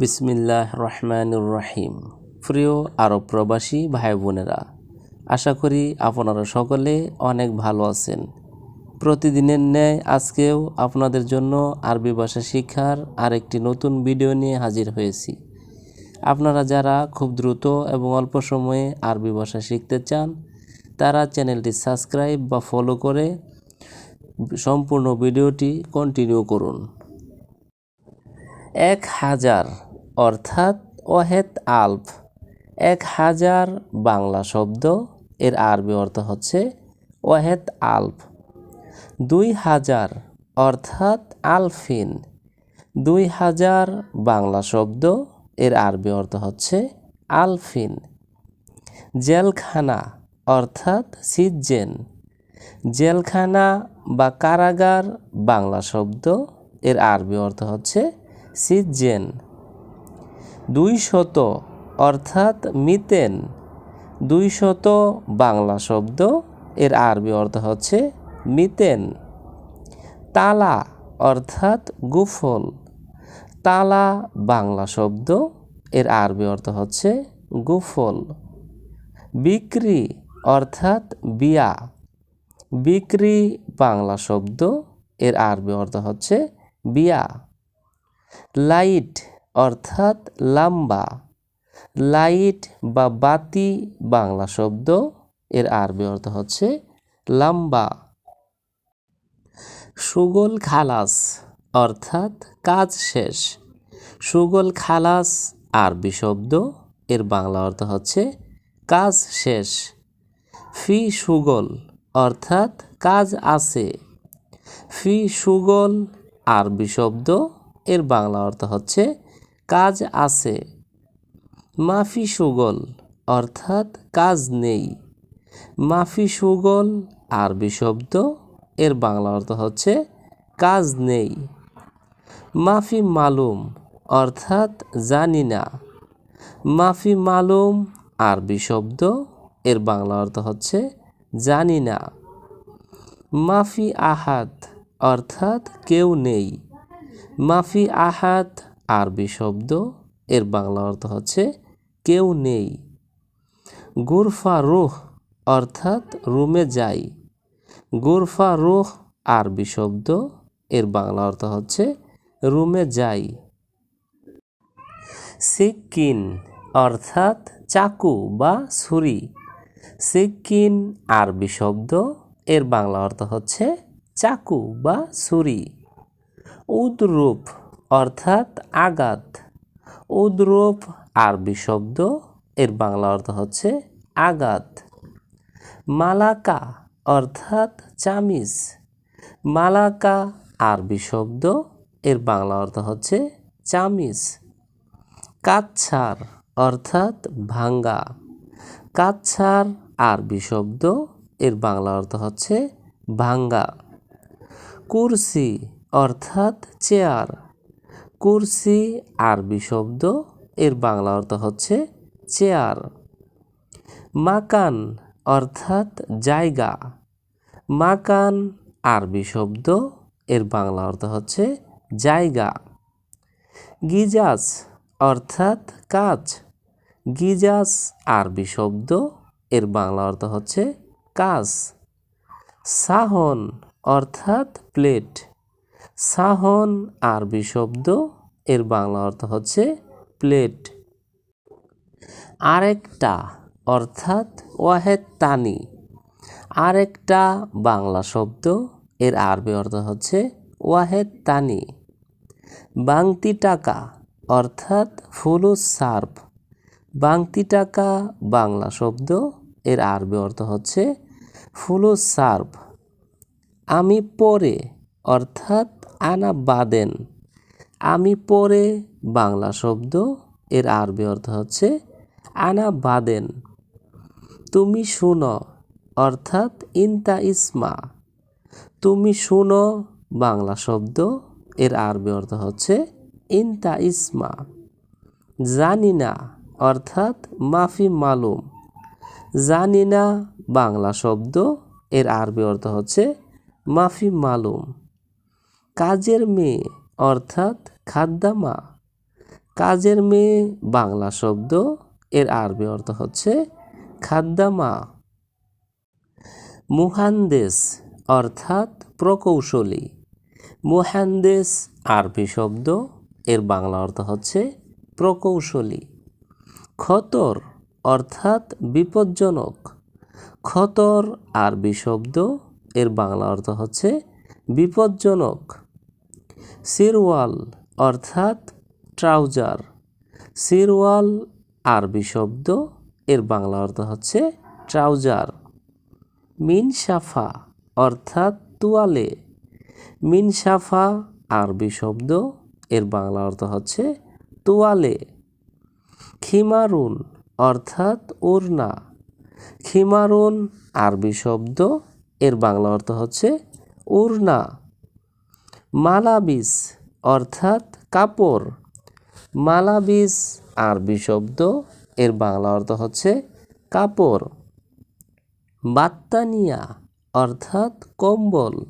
বিসমিল্লাহ রহমানুর রহিম প্রিয় আরব প্রবাসী ভাই বোনেরা আশা করি আপনারা সকলে অনেক ভালো আছেন। প্রতিদিনের ন্যায় আজকেও আপনাদের জন্য আরবি ভাষা শিক্ষার আরেকটি নতুন ভিডিও নিয়ে হাজির হয়েছি। আপনারা যারা খুব দ্রুত এবং অল্প সময়ে আরবি ভাষা শিখতে চান, তারা চ্যানেলটি সাবস্ক্রাইব বা ফলো করে সম্পূর্ণ ভিডিওটি কন্টিনিউ করুন। এক হাজার, অর্থাৎ ওহেদ আলফ। এক হাজার বাংলা শব্দ, এর আরবি অর্থ হচ্ছে ওহেদ আলফ। দুই হাজার, অর্থাৎ আলফিন। দুই হাজার বাংলা শব্দ, এর আরবি অর্থ হচ্ছে আলফিন। জেলখানা, অর্থাৎ সিজেন জেলখানা বা কারাগার, বাংলা শব্দ, এর আরবি অর্থ হচ্ছে সিজ্জেন দুই শত অর্থাৎ মিতেন দুই শত বাংলা শব্দ, এর আরবি অর্থ হচ্ছে মিতেন তালা অর্থাৎ গুফল। তালা বাংলা শব্দ, এর আরবি অর্থ হচ্ছে গুফল। বিক্রি অর্থাৎ বিয়া। বিক্রি বাংলা শব্দ, এর আরবি অর্থ হচ্ছে বিয়া। লাইট অর্থাৎ লাম্বা। লাইট বা বাতি বাংলা শব্দ, এর আরবি অর্থ হচ্ছে লাম্বা। সুগল খালাস অর্থাৎ কাজ শেষ। সুগল খালাস আরবি শব্দ, এর বাংলা অর্থ হচ্ছে কাজ শেষ। ফি সুগল অর্থাৎ কাজ আছে। ফি সুগল আরবি শব্দ এর বাংলা অর্থ হচ্ছে কাজ আছে, মাফি সুগল, অর্থাৎ কাজ নেই। মাফি সুগল, আরবি শব্দ, এর বাংলা অর্থ হচ্ছে কাজ নেই। মাফি মালুম, অর্থাৎ জানি না। মাফি মালুম, আরবি শব্দ, এর বাংলা অর্থ হচ্ছে জানি না। মাফি আহাত অর্থাৎ কেউ নেই। মাফি আহাত আরবি শব্দ, এর বাংলা অর্থ হচ্ছে কেউ নেই। গুরফা রুহ অর্থাৎ রুমে যাই। গুরফা রুহ, আরবি শব্দ, এর বাংলা অর্থ হচ্ছে রুমে যাই। সিক্কিন অর্থাৎ চাকু বা ছুরি। সিকিন আরবি শব্দ, এর বাংলা অর্থ হচ্ছে চাকু বা ছুরি। উদ্রূপ, অর্থাৎ আঘাত। উদ্রূপ আরবি শব্দ, এর বাংলা অর্থ হচ্ছে আঘাত। মালাকা, অর্থাৎ চামিজ। মালাকা আরবি শব্দ, এর বাংলা অর্থ হচ্ছে চামিজ। কাচ্ছার, অর্থাৎ ভাঙ্গা। কাচ্ছার আরবি শব্দ, এর বাংলা অর্থ হচ্ছে ভাঙ্গা। কুরসি অর্থাৎ চেয়ার। কুরসি, আরবি শব্দ, এর বাংলা অর্থ হচ্ছে চেয়ার। মাকান অর্থাৎ জায়গা। মাকান, আরবি শব্দ, এর বাংলা অর্থ হচ্ছে জায়গা। গিজাস অর্থাৎ কাজ। গিজাস, আরবি শব্দ, এর বাংলা অর্থ হচ্ছে কাজ। সাহন অর্থাৎ প্লেট। সাহন আরবি শব্দ এর বাংলা অর্থ হচ্ছে প্লেট। আরেকটা অর্থাৎ ওয়াহেদ তানি। আরেকটা বাংলা শব্দ, এর আরবি অর্থ হচ্ছে ওয়াহেদ তানি। বাংতি টাকা অর্থাৎ ফুলুস সার্ফ। বাংতি টাকা বাংলা শব্দ, এর আরবি অর্থ হচ্ছে ফুলুস সার্ফ। আমি পরে অর্থাৎ আনা বাদেন। আমি পরে বাংলা শব্দ, এর আরবি অর্থ হচ্ছে আনা বাদেন। তুমি শুনো, অর্থাৎ ইনতা ইসমা। তুমি শুনো, বাংলা শব্দ, এর আরবি অর্থ হচ্ছে ইনতা ইসমা। জানি না, অর্থাৎ মাফি মালুম। জানি না, বাংলা শব্দ, এর আরবি অর্থ হচ্ছে মাফি মালুম। কাজের মেয়ে, অর্থাৎ খাদ্দামা। কাজের মেয়ে, বাংলা শব্দ, এর আরবি অর্থ হচ্ছে খাদ্দামা। মুহান্দেস, অর্থাৎ প্রকৌশলী। মুহান্দেস, আরবি শব্দ, এর বাংলা অর্থ হচ্ছে প্রকৌশলী। খতর, অর্থাৎ বিপজ্জনক। খতর, আরবি শব্দ, এর বাংলা অর্থ হচ্ছে বিপজ্জনক। সিরওয়াল অর্থাৎ ট্রাউজার। সিরওয়াল আরবি শব্দ, এর বাংলা অর্থ হচ্ছে ট্রাউজার। মিনসাফা অর্থাৎ তুয়ালে। মিনসাফা আরবি শব্দ, এর বাংলা অর্থ হচ্ছে তুয়ালে। খিমারুন অর্থাৎ ওড়না। খিমারুন আরবি শব্দ, এর বাংলা অর্থ হচ্ছে ওড়না। মালাবিস অর্থাৎ কাপড়। মালাবিস আরবি শব্দ, এর বাংলা অর্থ হচ্ছে কাপড়। বাত্তানিয়া অর্থাৎ কম্বল।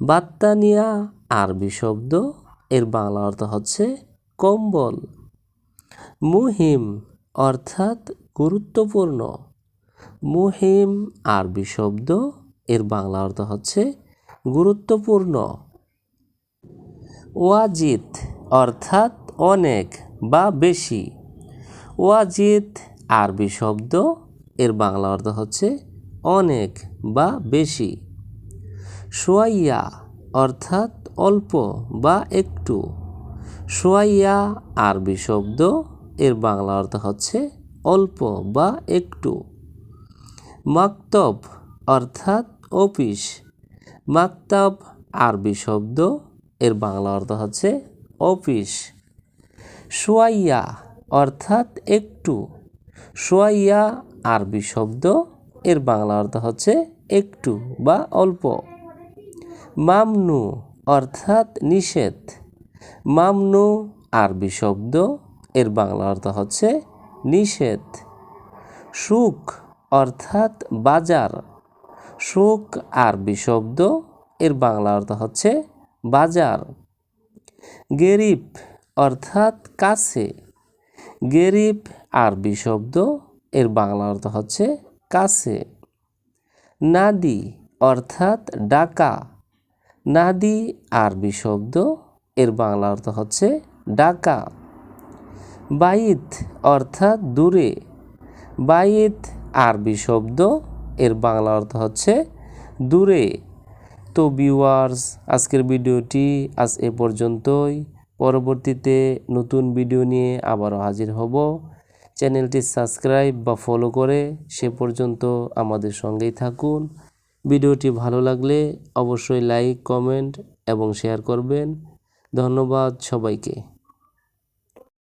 বাত্তানিয়া আরবি শব্দ, এর বাংলা অর্থ হচ্ছে কম্বল। মুহিম অর্থাৎ গুরুত্বপূর্ণ। মুহিম আরবি শব্দ, এর বাংলা অর্থ হচ্ছে গুরুত্বপূর্ণ। ওয়াজিদ অর্থাৎ অনেক বা বেশি। ওয়াজিদ আরবি শব্দ, এর বাংলা অর্থ হচ্ছে অনেক বা বেশি। সোয়াইয়া অর্থাৎ অল্প বা একটু। সোয়াইয়া আরবি শব্দ, এর বাংলা অর্থ হচ্ছে অল্প বা একটু। মাকতব অর্থাৎ অফিস। মাকতাব আরবি শব্দ এর বাংলা অর্থ হচ্ছে অফিস। সোয়াইয়া অর্থাৎ একটু। সোয়াইয়া আরবি শব্দ, এর বাংলা অর্থ হচ্ছে একটু বা অল্প। মামনু অর্থাৎ নিষেধ। মামনু আরবি শব্দ, এর বাংলা অর্থ হচ্ছে নিষেধ। সুখ অর্থাৎ বাজার। সুখ আরবি শব্দ, এর বাংলা অর্থ হচ্ছে বাজার। গেরিব অর্থাৎ কাছে। গেরিব আরবি শব্দ, এর বাংলা অর্থ হচ্ছে কাছে। নাদি অর্থাৎ ডাকা। নাদি আরবি শব্দ, এর বাংলা অর্থ হচ্ছে ডাকা। বাইত অর্থাৎ দূরে। বাইত আরবি শব্দ, এর বাংলা অর্থ হচ্ছে দূরে। তো ভিউয়ার্স আজকের ভিডিওটি আজ এ পর্যন্তই। পরবর্তীতে নতুন ভিডিও নিয়ে আবারও হাজির হব। চ্যানেলটি সাবস্ক্রাইব বা ফলো করে সে পর্যন্ত আমাদের সঙ্গেই থাকুন। ভিডিওটি ভালো লাগলে অবশ্যই লাইক কমেন্ট এবং শেয়ার করবেন। ধন্যবাদ সবাইকে।